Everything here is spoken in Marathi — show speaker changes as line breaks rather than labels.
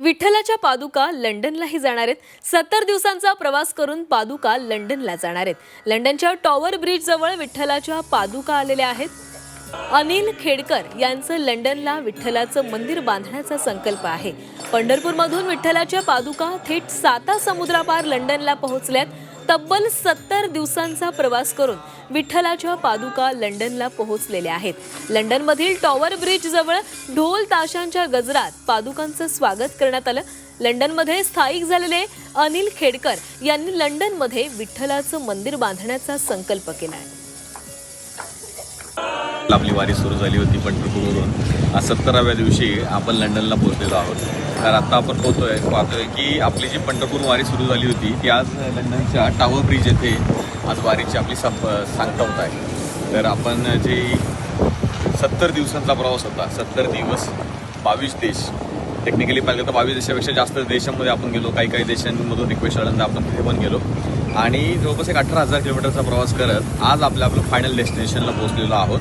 विठ्ठलाच्या पादुका लंडनलाही जाणार आहेत. सत्तर दिवसांचा प्रवास करून पादुका लंडनला जाणार आहेत. लंडनच्या टॉवर ब्रिज जवळ विठ्ठलाच्या पादुका आलेल्या आहेत. अनिल खेडकर यांचं लंडनला विठ्ठलाचं मंदिर बांधण्याचा संकल्प आहे. पंढरपूरमधून विठ्ठलाच्या पादुका थेट साता समुद्रापार लंडनला पोहोचल्यात. तब्बल सत्तर दिवसांचा प्रवास करून विठ्ठलाच्या पादुका लंडनला पोहोचलेल्या आहेत. लंडनमधील टॉवर ब्रिज जवळ ढोल ताशांच्या गजरात पादुकांचं स्वागत करण्यात आलं. लंडनमध्ये स्थायिक झालेले अनिल खेडकर यांनी लंडनमध्ये विठ्ठलाचं मंदिर बांधण्याचा संकल्प केलाय
आपली वारी सुरू झाली होती पंढरपूरवरून. आज सत्तराव्या दिवशी आपण लंडनला पोहोचलेलो आहोत. तर आता आपण पोहतोय पाहतोय की आपली जी पंढरपूर वारी सुरू झाली होती ती आज लंडनच्या टावर ब्रिज येथे आज वारीची आपली संप सांगता होत आहे. तर आपण जे सत्तर दिवसांचा प्रवास होता सत्तर दिवस बावीस देश. टेक्निकली पाहिलं तर बावीस देशापेक्षा जास्त देशांमध्ये आपण गेलो काही काही देशांमधून रिक्वेस्ट आल्यानंतर आपण तिथे पण गेलो. आणि जवळपास एक अठरा हजार किलोमीटरचा प्रवास करत आज आपल्या आपलं फायनल डेस्टिनेशनला पोहोचलेलो आहोत.